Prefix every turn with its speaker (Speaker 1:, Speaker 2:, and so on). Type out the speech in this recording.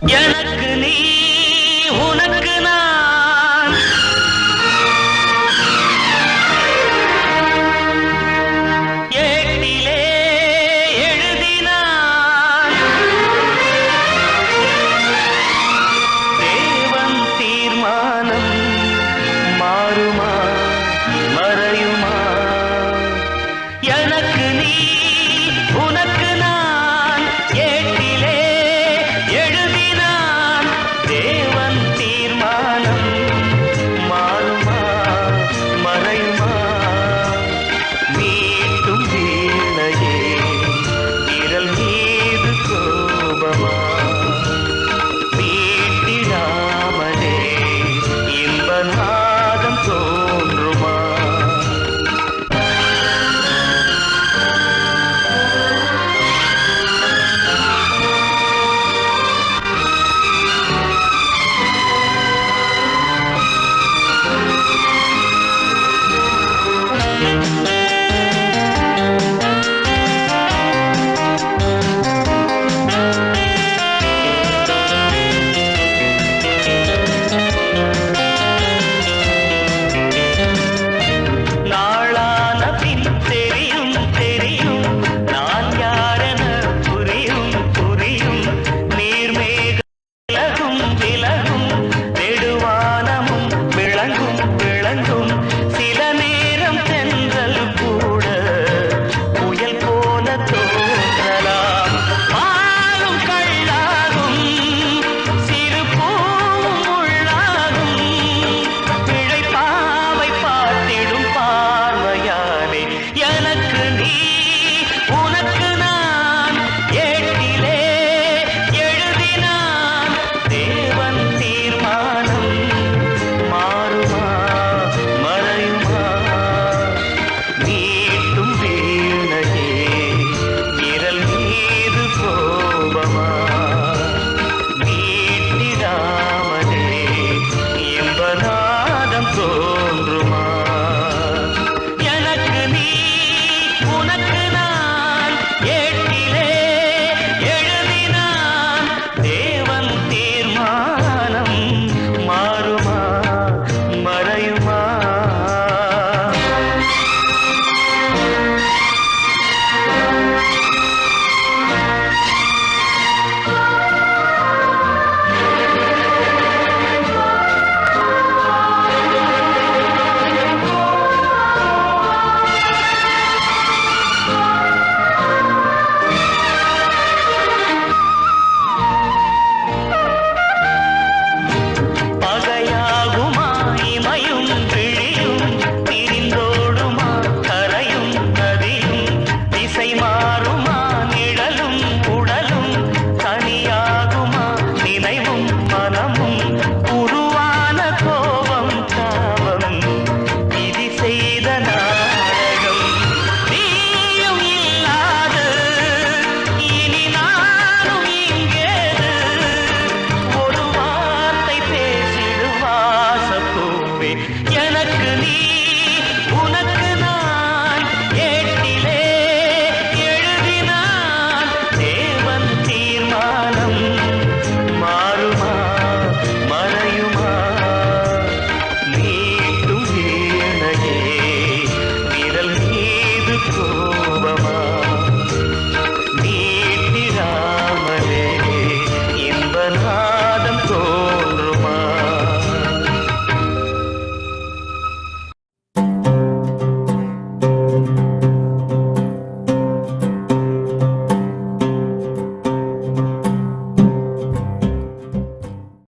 Speaker 1: எனக்கு நீ உனக்கு நான். ஏட்டிலே எழுதினான். தேவன் தீர்மானம் மாறுமா எனக்கு Radha